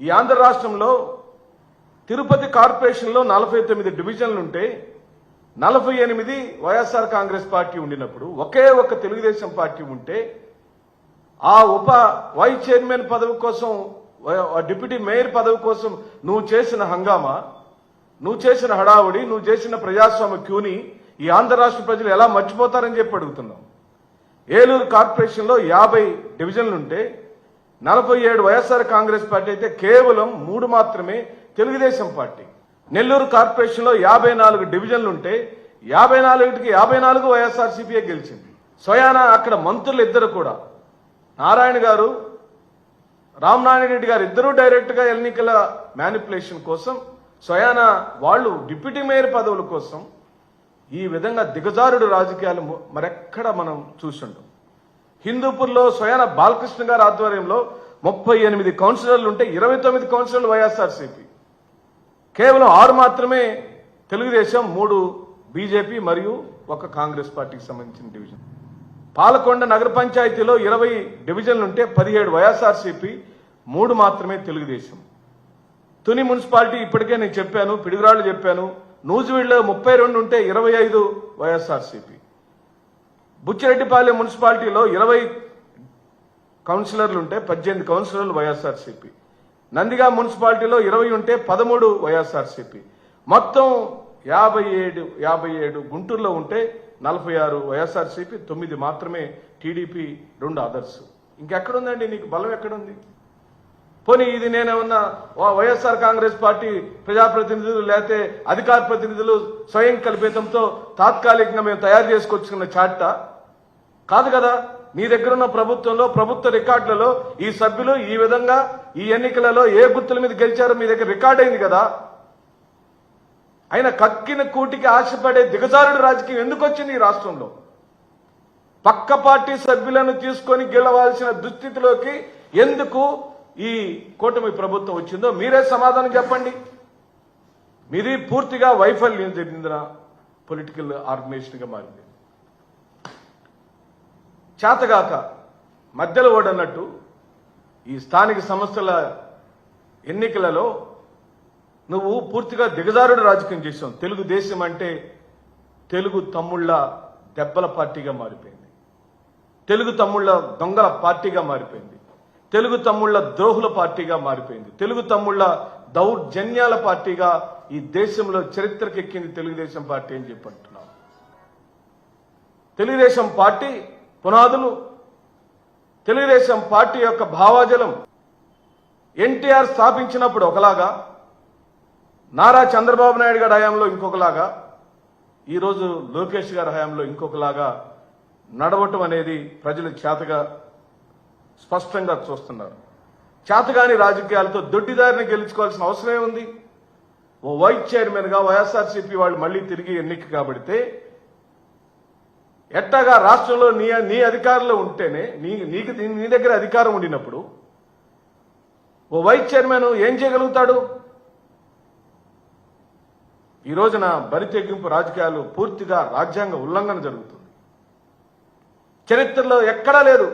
ఈ ఆంధ్ర రాష్ట్రంలో తిరుపతి కార్పొరేషన్లో నలభై తొమ్మిది డివిజన్లు ఉంటే నలభై ఎనిమిది వైఎస్ఆర్ కాంగ్రెస్ పార్టీ ఉండినప్పుడు ఒకే ఒక్క తెలుగుదేశం పార్టీ ఉంటే ఆ ఉప వైస్ చైర్మన్ పదవి కోసం డిప్యూటీ మేయర్ పదవి కోసం నువ్వు చేసిన హంగామా? నువ్వు చేసిన హడావుడి నువ్వు చేసిన ప్రజాస్వామ్య క్యూని ఈ ఆంధ్ర రాష్ట్ర ప్రజలు ఎలా మర్చిపోతారని చెప్పి అడుగుతున్నాం. ఏలూరు కార్పొరేషన్లో యాభై డివిజన్లుంటే నలభై ఏడు వైఎస్ఆర్ కాంగ్రెస్ పార్టీ అయితే కేవలం మూడు మాత్రమే తెలుగుదేశం పార్టీ. నెల్లూరు కార్పొరేషన్లో యాభై నాలుగు డివిజన్లు ఉంటే యాభై నాలుగుకి యాభై నాలుగు వైఎస్ఆర్ సిపిఐ గెలిచింది. స్వయాన అక్కడ మంత్రులు ఇద్దరు కూడా. నారాయణ గారు రామనారాయణ రెడ్డి గారు ఇద్దరు డైరెక్ట్గా ఎన్నికల మ్యానిపులేషన్ కోసం స్వయాన వాళ్ళు డిప్యూటీ మేయర్ పదవుల కోసం ఈ విధంగా దిగజారుడు రాజకీయాలు మరెక్కడ మనం చూసుండం హిందూపూర్లో స్వయాన బాలకృష్ణ గారి ఆధ్వర్యంలో ముప్పై ఎనిమిది కౌన్సిలర్లు ఉంటే ఇరవై తొమ్మిది కౌన్సిలర్లు వైఎస్ఆర్సీపీ. కేవలం ఆరు మాత్రమే తెలుగుదేశం మూడు బీజేపీ మరియు ఒక కాంగ్రెస్ పార్టీకి సంబంధించిన డివిజన్. పాలకొండ నగర పంచాయతీలో ఇరవై డివిజన్లు ఉంటే పదిహేడు వైఎస్ఆర్సీపీ మూడు మాత్రమే తెలుగుదేశం. తుని మున్సిపాలిటీ ఇప్పటికే నేను చెప్పాను పిడుగురాళ్ళు చెప్పాను. నూజివీడులో ముప్పై రెండు ఉంటే ఇరవై ఐదు వైఎస్ఆర్సీపీ. బుచ్చిరెడ్డిపాలెం మున్సిపాలిటీలో ఇరవై కౌన్సిలర్లు ఉంటే పద్దెనిమిది కౌన్సిలర్లు వైఎస్ఆర్సీపీ. నందిగా మున్సిపాలిటీలో ఇరవై ఉంటే పదమూడు వైఎస్ఆర్సీపీ. మొత్తం యాభై ఏడు యాభై ఏడు గుంటూరులో ఉంటే నలభై ఆరు వైఎస్ఆర్సీపీ తొమ్మిది మాత్రమే టీడీపీ రెండు అదర్స్ ఇంకెక్కడుందండి నీకు? బలం ఎక్కడుంది? పోనీ ఇది నేనేమన్నా వైఎస్ఆర్ కాంగ్రెస్ పార్టీ ప్రజాప్రతినిధులు లేకపోతే అధికార ప్రతినిధులు స్వయం కల్పితంతో తాత్కాలికంగా మేము తయారు చేసుకొచ్చుకున్న చాట్ట కాదు కదా? మీ దగ్గర ఉన్న ప్రభుత్వంలో ప్రభుత్వ రికార్డులలో ఈ సభ్యులు ఈ విధంగా ఈ ఎన్నికలలో ఏ గుర్తుల మీద గెలిచారో మీ దగ్గర రికార్డ్ అయింది కదా? ఆయన కక్కిన కూటికి ఆశపడే దిగజారుడు రాజకీయం ఎందుకు వచ్చింది ఈ రాష్ట్రంలో? పక్క పార్టీ సభ్యులను తీసుకొని గెలవాల్సిన దుస్థితిలోకి ఎందుకు ఈ కూటమి ప్రభుత్వం వచ్చిందో మీరే సమాధానం చెప్పండి. మీది పూర్తిగా వైఫల్యం చెందిన పొలిటికల్ ఆర్గనైజేషన్గా మారింది. చేతగాక మధ్యలో ఓడన్నట్టు ఈ స్థానిక సంస్థల ఎన్నికలలో నువ్వు పూర్తిగా దిగజారుడు రాజకీయం చేసావు తెలుగుదేశం అంటే తెలుగు తమ్ముళ్ళ దెబ్బల పార్టీగా మారిపోయింది. తెలుగు తమ్ముళ్ళ దొంగల పార్టీగా మారిపోయింది. తెలుగు తమ్ముళ్ళ ద్రోహుల పార్టీగా మారిపోయింది. తెలుగు తమ్ముళ్ళ దౌర్జన్యాల పార్టీగా ఈ దేశంలో చరిత్రకెక్కింది తెలుగుదేశం పార్టీ అని చెప్పంటున్నాం తెలుగుదేశం పార్టీ పునాదులు తెలుగుదేశం పార్టీ యొక్క భావాజలం ఎన్టీఆర్ స్థాపించినప్పుడు ఒకలాగా నారా చంద్రబాబు నాయుడు గారి హయాంలో ఇంకొకలాగా ఈరోజు లోకేష్ గారి హయాంలో ఇంకొకలాగా నడవటం అనేది ప్రజలు చేతగా స్పష్టంగా చూస్తున్నారు. చేతగాని రాజకీయాలతో దొడ్డిదారిని గెలుచుకోవాల్సిన అవసరమే ఉంది. ఓ వైస్ చైర్మన్గా వైఎస్ఆర్సీపీ వాళ్ళు మళ్ళీ తిరిగి ఎన్నిక కాబడితే ఎట్టగా రాష్ట్రంలో నీ నీ అధికారంలో ఉంటేనే నీ నీకు నీ దగ్గర అధికారం ఉండినప్పుడు ఓ వైస్ చైర్మన్ ఏం చేయగలుగుతాడు? ఈ రోజున బరితెగ్గింపు రాజకీయాలు పూర్తిగా రాజ్యాంగ ఉల్లంఘన జరుగుతుంది. చరిత్రలో ఎక్కడా లేదు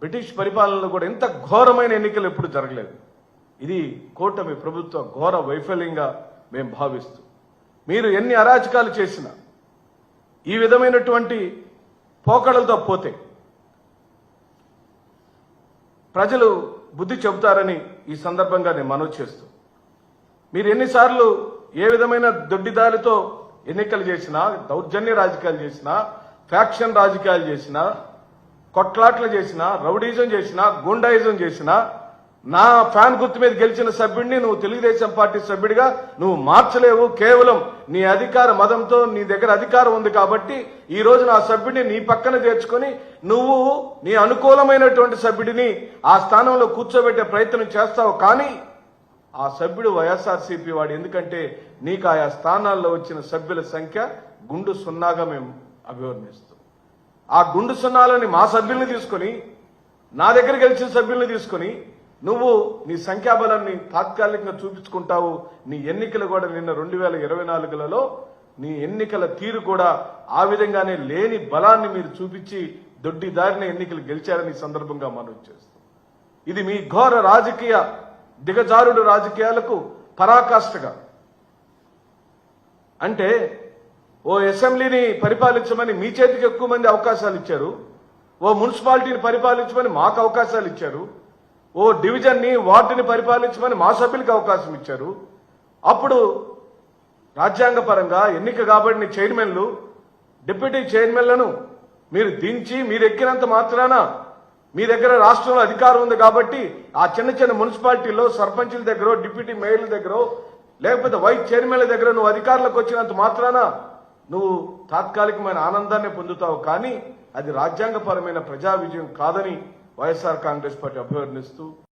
బ్రిటిష్ పరిపాలనలో కూడా ఇంత ఘోరమైన ఎన్నికలు ఎప్పుడు జరగలేదు. ఇది కూటమి ప్రభుత్వ ఘోర వైఫల్యంగా మేము భావిస్తూ. మీరు ఎన్ని అరాచకాలు చేసినా ఈ విధమైనటువంటి పోకడలతో పోతే ప్రజలు బుద్ధి చెబుతారని ఈ సందర్భంగా నేను మనవి చేస్తూ. మీరు ఎన్నిసార్లు ఏ విధమైన దొడ్డిదారితో ఎన్నికలు చేసినా దౌర్జన్య రాజకీయాలు చేసినా ఫ్యాక్షన్ రాజకీయాలు చేసినా కొట్లాట్లు చేసినా రౌడీజం చేసినా గుండాయిజం చేసినా నా ఫ్యాన్ గుర్తు మీద గెలిచిన సభ్యుడిని నువ్వు తెలుగుదేశం పార్టీ సభ్యుడిగా నువ్వు మార్చలేవు. కేవలం నీ అధికార మదంతో నీ దగ్గర అధికారం ఉంది కాబట్టి ఈ రోజు నా సభ్యుడిని నీ పక్కన చేర్చుకొని నువ్వు నీ అనుకూలమైనటువంటి సభ్యుడిని ఆ స్థానంలో కూర్చోబెట్టే ప్రయత్నం చేస్తావు. కానీ ఆ సభ్యుడు వైఎస్ఆర్సీపీ వాడు. ఎందుకంటే నీకు ఆయా స్థానాల్లో వచ్చిన సభ్యుల సంఖ్య గుండు సున్నాగా మేము అభివర్ణిస్తాం. ఆ గుండు సున్నాలని మా సభ్యుల్ని తీసుకొని నా దగ్గర గెలిచిన సభ్యుల్ని తీసుకొని నువ్వు నీ సంఖ్యాబలాన్ని తాత్కాలికంగా చూపించుకుంటావు. నీ ఎన్నికలు కూడా నిన్న రెండు వేల ఇరవై నాలుగులలో నీ ఎన్నికల తీరు కూడా ఆ విధంగానే లేని బలాన్ని మీరు చూపించి దొడ్డి దారిన ఎన్నికలు గెలిచారని సందర్భంగా మనవి చేస్తాం. ఇది మీ ఘోర రాజకీయ దిగజారుడు రాజకీయాలకు పరాకాష్ఠగా. అంటే ఓ అసెంబ్లీని పరిపాలించమని మీ చేతికి ఎక్కువ మంది అవకాశాలు ఇచ్చారు. ఓ మున్సిపాలిటీని పరిపాలించమని మాకు అవకాశాలు ఇచ్చారు. ఓ డివిజన్ని వార్డుని పరిపాలించమని మా సభ్యులకు అవకాశం ఇచ్చారు. అప్పుడు రాజ్యాంగపరంగా ఎన్నిక కాబడిన చైర్మన్లు డిప్యూటీ చైర్మన్లను మీరు దించి మీరు ఎక్కినంత మాత్రాన మీ దగ్గర రాష్ట్రంలో అధికారం ఉంది కాబట్టి ఆ చిన్న చిన్న మున్సిపాలిటీలో సర్పంచుల దగ్గర డిప్యూటీ మేయర్ల దగ్గర లేకపోతే వైస్ చైర్మన్ల దగ్గర నువ్వు అధికారులకు వచ్చినంత మాత్రాన నువ్వు తాత్కాలికమైన ఆనందాన్ని పొందుతావు కానీ అది రాజ్యాంగపరమైన ప్రజా విజయం కాదని వైఎస్ఆర్ కాంగ్రెస్ పార్టీ అభ్యర్థిస్తూ